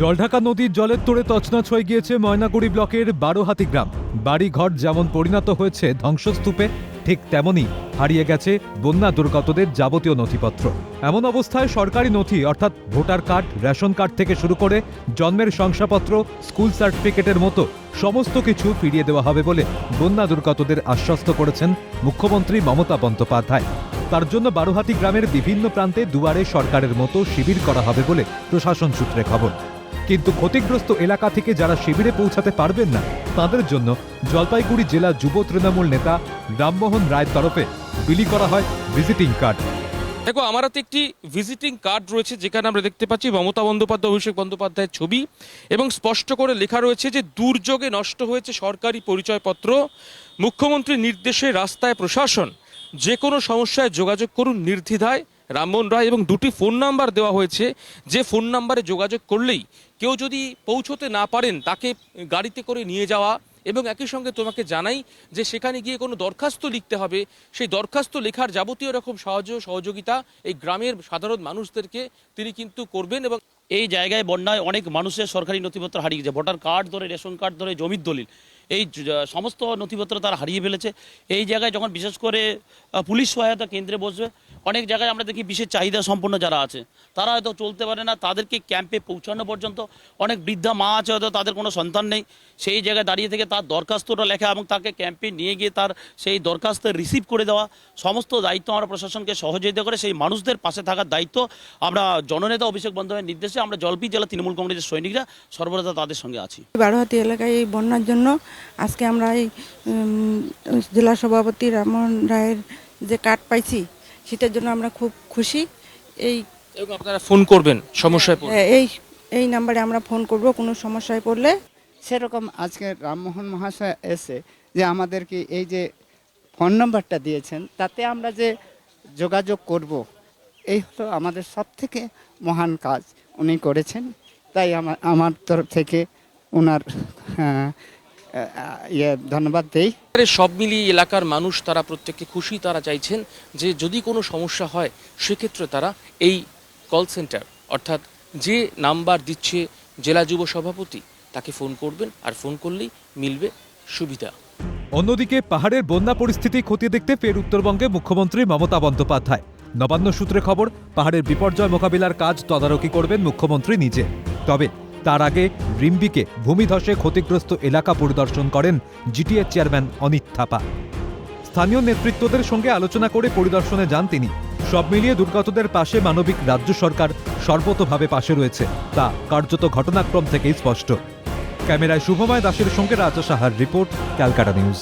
জলঢাকা নদীর জলের তোড়ে তছনছ হয়ে গিয়েছে ময়নাগুড়ি ব্লকের বারোহাতি গ্রাম। বাড়িঘর যেমন পরিণত হয়েছে ধ্বংসস্তূপে, ঠিক তেমনই হারিয়ে গেছে বন্যা দুর্গতদের যাবতীয় নথিপত্র। এমন অবস্থায় সরকারি নথি, অর্থাৎ ভোটার কার্ড, রেশন কার্ড থেকে শুরু করে জন্মের শংসাপত্র, স্কুল সার্টিফিকেটের মতো সমস্ত কিছু ফিরিয়ে দেওয়া হবে বলে বন্যা দুর্গতদের আশ্বস্ত করেছেন মুখ্যমন্ত্রী মমতা বন্দ্যোপাধ্যায়। তার জন্য বারোহাতি গ্রামের বিভিন্ন প্রান্তে দুয়ারে সরকারের মতো শিবির করা হবে বলে প্রশাসন সূত্রে খবর। কিন্তু ক্ষতিগ্রস্ত এলাকা থেকে যারা শিবিরে পৌঁছাতে পারবেন না, তাদের জন্য জলপাইগুড়ি জেলা যুব তৃণমূল নেতা রামমোহন রায়ের তরফে বিলি করা হয় ভিজিটিং কার্ড। দেখো, আমার হাতে একটি ভিজিটিং কার্ড রয়েছে, যেখানে আমরা দেখতে পাচ্ছি মমতা বন্দ্যোপাধ্যায়, অভিষেক বন্দ্যোপাধ্যায়ের ছবি এবং স্পষ্ট করে লেখা রয়েছে যে, দুর্যোগে নষ্ট হয়েছে সরকারি পরিচয়পত্র, মুখ্যমন্ত্রীর নির্দেশে রাস্তায় প্রশাসন। যে কোনো সমস্যায় যোগাযোগ করুন নির্দ্বিধায়। রামমোহন রায় এবং দুটি ফোন নাম্বার দেওয়া হয়েছে। যে ফোন নাম্বারে যোগাযোগ করলেই কেউ যদি পৌঁছতে না পারেন, তাকে গাড়িতে করে নিয়ে যাওয়া এবং একই সঙ্গে তোমাকে জানাই যে সেখানে গিয়ে কোনো দরখাস্ত লিখতে হবে। সেই দরখাস্ত লেখার যাবতীয় রকম সাহায্য, সহযোগিতা এই গ্রামের সাধারণ মানুষদেরকে তিনি কিন্তু করবেন এবং এই জায়গায় বন্যায় অনেক মানুষের সরকারি নথিপত্র হারিয়ে গেছে। ভোটার কার্ড ধরে, রেশন কার্ড ধরে, জমির দলিল। এই সমস্ত নথিপত্র তারা হারিয়ে ফেলেছে। এই জায়গায় যখন বিশেষ করে পুলিশ সহায়তা কেন্দ্রে বসবে, অনেক জায়গায় আমরা দেখি বিশেষ চাহিদা সম্পন্ন যারা আছে, তারা হয়তো চলতে পারে না, তাদেরকে ক্যাম্পে পৌঁছানো পর্যন্ত অনেক বৃদ্ধা মা আছে হয়তো তাদের কোনো সন্তান নেই। সেই জায়গায় দাঁড়িয়ে থেকে তার দরখাস্তটা লেখা এবং তাকে ক্যাম্পে নিয়ে গিয়ে তার সেই দরখাস্ত রিসিভ করে দেওয়া, সমস্ত দায়িত্ব আমরা প্রশাসনকে সহযোগিতা করে সেই মানুষদের পাশে থাকার দায়িত্ব আমরা জননেতা অভিষেক বন্দ্যোপাধ্যায়ের নির্দেশে আমরা জলপি জেলা তৃণমূল কংগ্রেসের সৈনিকরা সর্বদা তাদের সঙ্গে আছি। বারোহাতি এলাকায় এই বন্যার জন্য আজকে আমরা এই জেলা সভাপতি রামমোহন রায়ের যে কার্ড পাইছি সেটার জন্য আমরা খুব খুশি। এই আপনারা ফোন করবেন সমস্যায় পড়লে। এই এই নাম্বারে আমরা ফোন করব কোনো সমস্যায় পড়লে। সেরকম আজকে রামমোহন মহাশয় এসে যে আমাদেরকে এই যে ফোন নাম্বারটা দিয়েছেন তাতে আমরা যে যোগাযোগ করব এই হলো আমাদের সব থেকে মহান কাজ উনি করেছেন। তাই আমার আমার তরফ থেকে ওনার আহ, ইয়ে ধন্যবাদ দেই। সব মিলিয়ে এলাকার মানুষ তারা প্রত্যেককে খুশি তারা চাইছেন যে যদি কোনো সমস্যা হয় সেক্ষেত্রে তারা এই কল সেন্টার অর্থাৎ যে নাম্বার দিচ্ছে জেলা যুব সভাপতি তাকে ফোন করবেন আর ফোন করলেই মিলবে সুবিধা। অন্যদিকে পাহাড়ের বন্যা পরিস্থিতি খতিয়ে দেখতে ফের উত্তরবঙ্গে মুখ্যমন্ত্রী মমতা বন্দ্যোপাধ্যায়। নবান্ন সূত্রে খবর পাহাড়ের বিপর্যয় মোকাবিলার কাজ তদারকি করবেন মুখ্যমন্ত্রী নিজে। তবে তার আগে রিম্বিকে ভূমিধসে ক্ষতিগ্রস্ত এলাকা পরিদর্শন করেন জিটিএ চেয়ারম্যান অনিত থাপা। স্থানীয় নেতৃত্বদের সঙ্গে আলোচনা করে পরিদর্শনে যান তিনি। সব মিলিয়ে দুর্গতদের পাশে মানবিক রাজ্য সরকার সর্বতভাবে পাশে রয়েছে, তা কার্যত ঘটনাক্রম থেকেই স্পষ্ট। ক্যামেরায় শুভময় দাসের সঙ্গে রাজা সাহার রিপোর্ট, ক্যালকাটা নিউজ।